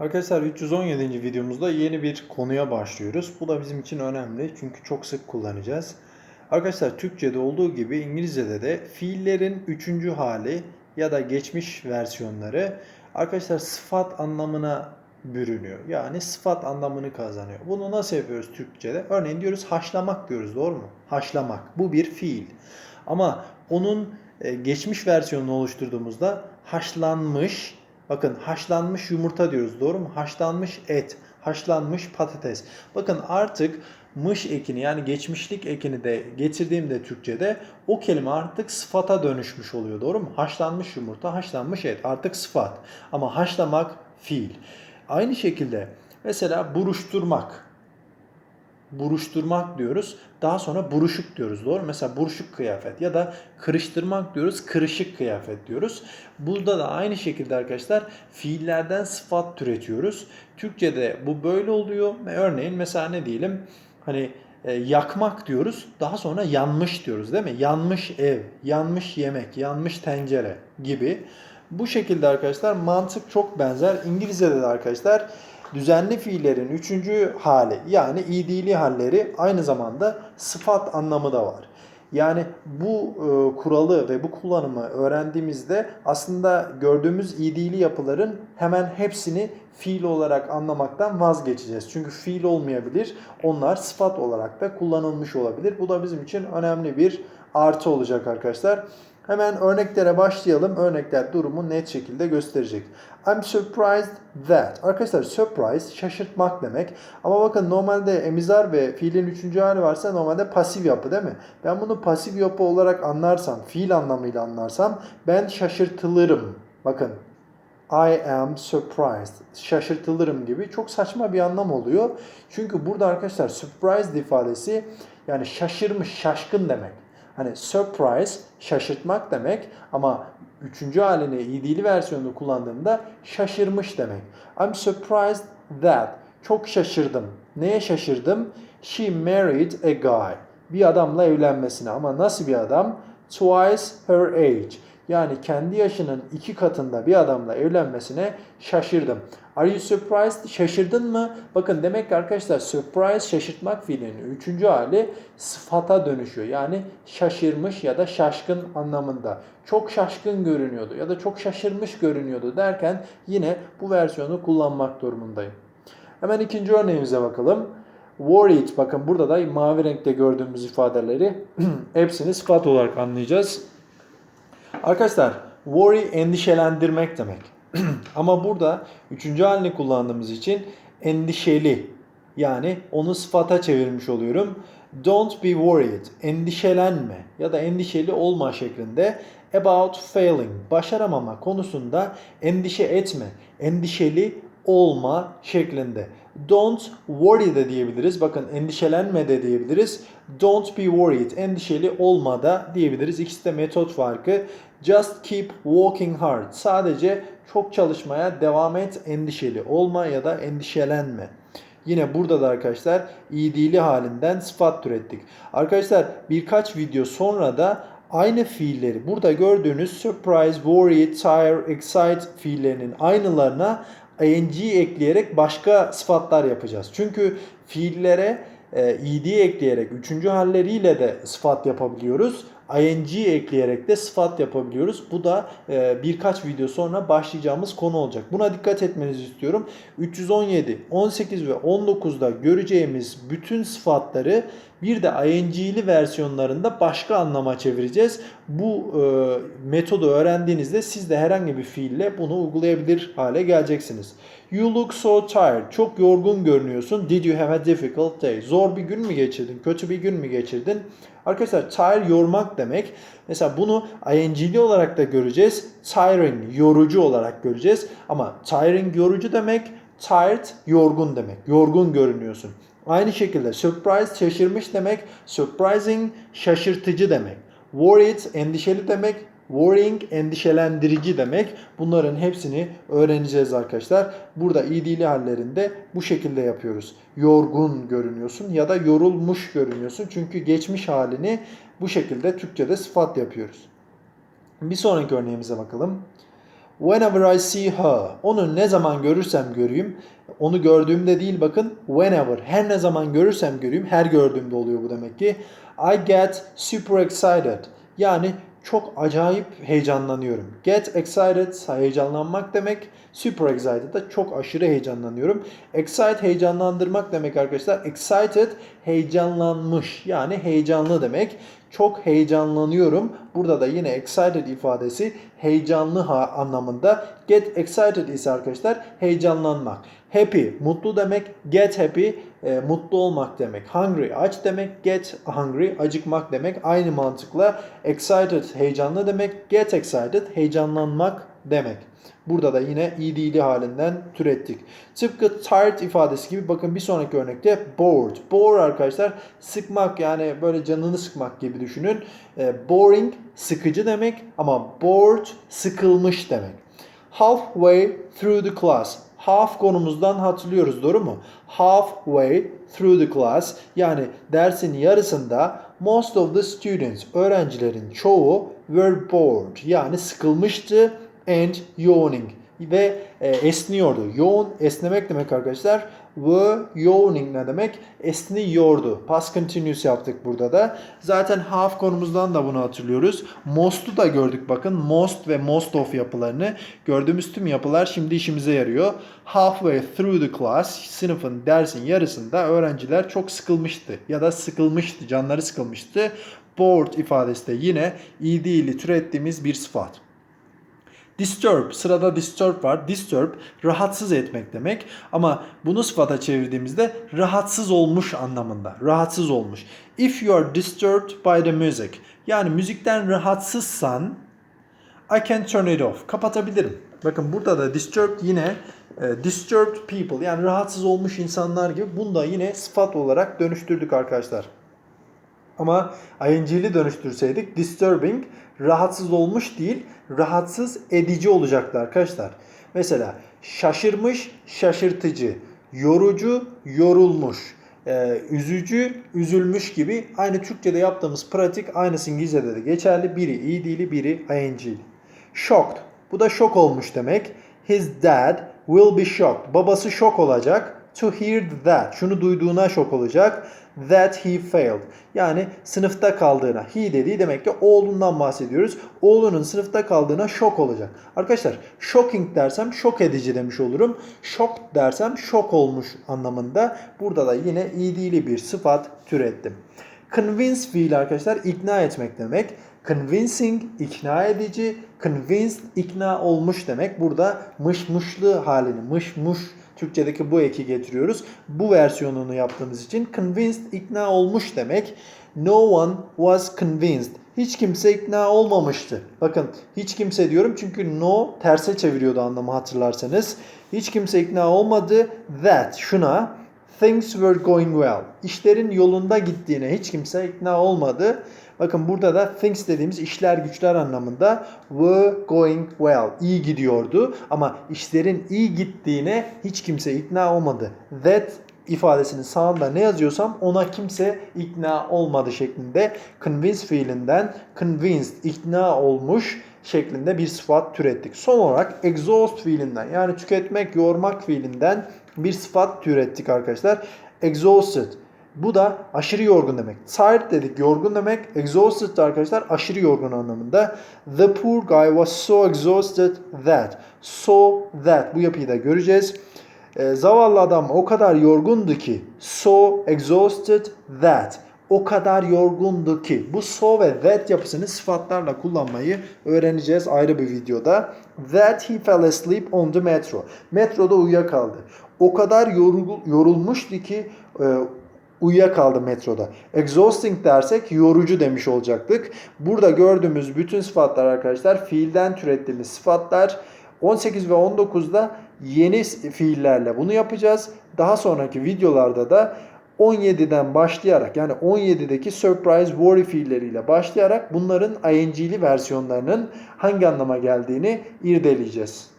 Arkadaşlar 317. videomuzda yeni bir konuya başlıyoruz. Bu da bizim için önemli çünkü çok sık kullanacağız. Arkadaşlar Türkçe'de olduğu gibi İngilizce'de de fiillerin üçüncü hali ya da geçmiş versiyonları arkadaşlar sıfat anlamına bürünüyor. Yani sıfat anlamını kazanıyor. Bunu nasıl yapıyoruz Türkçe'de? Örneğin diyoruz haşlamak diyoruz doğru mu? Haşlamak. Bu bir fiil. Ama onun e, geçmiş versiyonunu oluşturduğumuzda haşlanmış Bakın haşlanmış yumurta diyoruz doğru mu? Haşlanmış et, haşlanmış patates. Bakın artık mış ekini yani geçmişlik ekini de getirdiğimde Türkçe'de o kelime artık sıfata dönüşmüş oluyor doğru mu? Haşlanmış yumurta, haşlanmış et artık sıfat. Ama haşlamak fiil. Aynı şekilde mesela buruşturmak buruşturmak diyoruz. Daha sonra buruşuk diyoruz. Doğru? Mesela buruşuk kıyafet ya da kırıştırmak diyoruz. Kırışık kıyafet diyoruz. Burada da aynı şekilde arkadaşlar fiillerden sıfat türetiyoruz. Türkçe'de bu böyle oluyor. Örneğin mesela ne diyelim? Hani e, yakmak diyoruz. Daha sonra yanmış diyoruz değil mi? Yanmış ev, yanmış yemek, yanmış tencere gibi. Bu şekilde arkadaşlar mantık çok benzer. İngilizce'de de arkadaşlar düzenli fiillerin üçüncü hali yani idili halleri aynı zamanda sıfat anlamı da var. Yani bu e, kuralı ve bu kullanımı öğrendiğimizde aslında gördüğümüz idili yapıların hemen hepsini fiil olarak anlamaktan vazgeçeceğiz. Çünkü fiil olmayabilir. Onlar sıfat olarak da kullanılmış olabilir. Bu da bizim için önemli bir artı olacak arkadaşlar. Hemen örneklere başlayalım. Örnekler durumu net şekilde gösterecek. I'm surprised that. Arkadaşlar surprise şaşırtmak demek. Ama bakın normalde emizar ve fiilin üçüncü hali varsa normalde pasif yapı değil mi? Ben bunu pasif yapı olarak anlarsam, fiil anlamıyla anlarsam ben şaşırtılırım. Bakın I am surprised. Şaşırtılırım gibi çok saçma bir anlam oluyor. Çünkü burada arkadaşlar surprised ifadesi yani şaşırmış, şaşkın demek. Hani surprise şaşırtmak demek ama üçüncü halini idili versiyonunu kullandığımda şaşırmış demek. I'm surprised that. Çok şaşırdım. Neye şaşırdım? She married a guy. Bir adamla evlenmesine ama nasıl bir adam? Twice her age. Yani kendi yaşının iki katında bir adamla evlenmesine şaşırdım. Are you surprised? Şaşırdın mı? Bakın demek ki arkadaşlar surprise şaşırtmak fiilinin üçüncü hali sıfata dönüşüyor. Yani şaşırmış ya da şaşkın anlamında. Çok şaşkın görünüyordu ya da çok şaşırmış görünüyordu derken yine bu versiyonu kullanmak durumundayım. Hemen ikinci örneğimize bakalım. Worried, bakın burada da mavi renkte gördüğümüz ifadeleri hepsini sıfat olarak anlayacağız. Arkadaşlar worry endişelendirmek demek. Ama burada üçüncü halini kullandığımız için endişeli yani onu sıfata çevirmiş oluyorum. Don't be worried. Endişelenme ya da endişeli olma şeklinde about failing. Başaramama konusunda endişe etme. Endişeli olma şeklinde. Don't worry de diyebiliriz. Bakın endişelenme de diyebiliriz. Don't be worried. Endişeli olma da diyebiliriz. İkisi de metot farkı. Just keep working hard. Sadece çok çalışmaya devam et. Endişeli olma ya da endişelenme. Yine burada da arkadaşlar idili halinden sıfat türettik. Arkadaşlar birkaç video sonra da aynı fiilleri burada gördüğünüz surprise, worry, tire, excite fiillerinin aynılarına ing ekleyerek başka sıfatlar yapacağız. Çünkü fiillere e, id ekleyerek üçüncü halleriyle de sıfat yapabiliyoruz. ing ekleyerek de sıfat yapabiliyoruz. Bu da e, birkaç video sonra başlayacağımız konu olacak. Buna dikkat etmenizi istiyorum. 317, 18 ve 19'da göreceğimiz bütün sıfatları bir de ing'li versiyonlarında başka anlama çevireceğiz. Bu e, metodu öğrendiğinizde siz de herhangi bir fiille bunu uygulayabilir hale geleceksiniz. You look so tired. Çok yorgun görünüyorsun. Did you have a difficult day? Zor bir gün mü geçirdin? Kötü bir gün mü geçirdin? Arkadaşlar tire yormak demek. Mesela bunu ing'li olarak da göreceğiz. Tiring yorucu olarak göreceğiz. Ama tiring yorucu demek. Tired yorgun demek. Yorgun görünüyorsun. Aynı şekilde surprise şaşırmış demek. Surprising şaşırtıcı demek. Worried endişeli demek. Worrying endişelendirici demek. Bunların hepsini öğreneceğiz arkadaşlar. Burada idili hallerinde bu şekilde yapıyoruz. Yorgun görünüyorsun ya da yorulmuş görünüyorsun. Çünkü geçmiş halini bu şekilde Türkçe'de sıfat yapıyoruz. Bir sonraki örneğimize bakalım. Whenever I see her. Onu ne zaman görürsem göreyim. Onu gördüğümde değil bakın. Whenever. Her ne zaman görürsem göreyim. Her gördüğümde oluyor bu demek ki. I get super excited. Yani çok acayip heyecanlanıyorum. Get excited heyecanlanmak demek. Super excited da çok aşırı heyecanlanıyorum. Excite heyecanlandırmak demek arkadaşlar. Excited heyecanlanmış yani heyecanlı demek. Çok heyecanlanıyorum. Burada da yine excited ifadesi heyecanlı ha anlamında. Get excited ise arkadaşlar heyecanlanmak. Happy mutlu demek. Get happy e, mutlu olmak demek. Hungry aç demek. Get hungry acıkmak demek. Aynı mantıkla excited heyecanlı demek. Get excited heyecanlanmak demek. Burada da yine ed halinden türettik. Tıpkı tired ifadesi gibi bakın bir sonraki örnekte bored. Bore arkadaşlar sıkmak yani böyle canını sıkmak gibi düşünün. E, boring sıkıcı demek ama bored sıkılmış demek. Halfway through the class. Half konumuzdan hatırlıyoruz doğru mu? Halfway through the class yani dersin yarısında most of the students öğrencilerin çoğu were bored yani sıkılmıştı and yawning ve e, esniyordu. Yoğun esnemek demek arkadaşlar. Were yawning ne demek? Esniyordu. Past continuous yaptık burada da. Zaten half konumuzdan da bunu hatırlıyoruz. Most'u da gördük bakın. Most ve most of yapılarını. Gördüğümüz tüm yapılar şimdi işimize yarıyor. Halfway through the class sınıfın dersin yarısında öğrenciler çok sıkılmıştı. Ya da sıkılmıştı. Canları sıkılmıştı. Bored ifadesi de yine ed ile türettiğimiz bir sıfat. Disturb, sırada disturb var. Disturb, rahatsız etmek demek. Ama bunu sıfata çevirdiğimizde rahatsız olmuş anlamında. Rahatsız olmuş. If you are disturbed by the music. Yani müzikten rahatsızsan I can turn it off. Kapatabilirim. Bakın burada da disturbed yine e, disturbed people yani rahatsız olmuş insanlar gibi bunu da yine sıfat olarak dönüştürdük arkadaşlar. Ama ing'li dönüştürseydik disturbing rahatsız olmuş değil rahatsız edici olacaktı arkadaşlar. Mesela şaşırmış şaşırtıcı, yorucu yorulmuş, e, üzücü üzülmüş gibi aynı Türkçe'de yaptığımız pratik aynısı İngilizce'de de geçerli. Biri id'li biri ing'li. Shocked. Bu da şok olmuş demek. His dad will be shocked. Babası şok olacak. To hear that. Şunu duyduğuna şok olacak. That he failed. Yani sınıfta kaldığına. He dediği demek ki oğlundan bahsediyoruz. Oğlunun sınıfta kaldığına şok olacak. Arkadaşlar shocking dersem şok edici demiş olurum. Shock dersem şok olmuş anlamında. Burada da yine id'li bir sıfat türettim. Convince fiili arkadaşlar ikna etmek demek. Convincing ikna edici, convinced ikna olmuş demek. Burada mışmışlı halini, mışmış Türkçedeki bu eki getiriyoruz. Bu versiyonunu yaptığımız için convinced ikna olmuş demek. No one was convinced. Hiç kimse ikna olmamıştı. Bakın hiç kimse diyorum çünkü no terse çeviriyordu anlamı hatırlarsanız. Hiç kimse ikna olmadı. That şuna things were going well. İşlerin yolunda gittiğine hiç kimse ikna olmadı. Bakın burada da things dediğimiz işler güçler anlamında were going well. iyi gidiyordu ama işlerin iyi gittiğine hiç kimse ikna olmadı. That ifadesinin sağında ne yazıyorsam ona kimse ikna olmadı şeklinde convince fiilinden convinced ikna olmuş şeklinde bir sıfat türettik. Son olarak exhaust fiilinden yani tüketmek, yormak fiilinden bir sıfat türettik arkadaşlar. Exhausted bu da aşırı yorgun demek. Tired dedik yorgun demek. Exhausted de arkadaşlar aşırı yorgun anlamında. The poor guy was so exhausted that. So that. Bu yapıyı da göreceğiz. E, zavallı adam o kadar yorgundu ki. So exhausted that. O kadar yorgundu ki. Bu so ve that yapısını sıfatlarla kullanmayı öğreneceğiz ayrı bir videoda. That he fell asleep on the metro. Metroda uyuyakaldı. O kadar yorul, yorulmuştu ki e, uyuyakaldı metroda. Exhausting dersek yorucu demiş olacaktık. Burada gördüğümüz bütün sıfatlar arkadaşlar fiilden türettiğimiz sıfatlar. 18 ve 19'da yeni fiillerle bunu yapacağız. Daha sonraki videolarda da 17'den başlayarak yani 17'deki surprise worry fiilleriyle başlayarak bunların ing'li versiyonlarının hangi anlama geldiğini irdeleyeceğiz.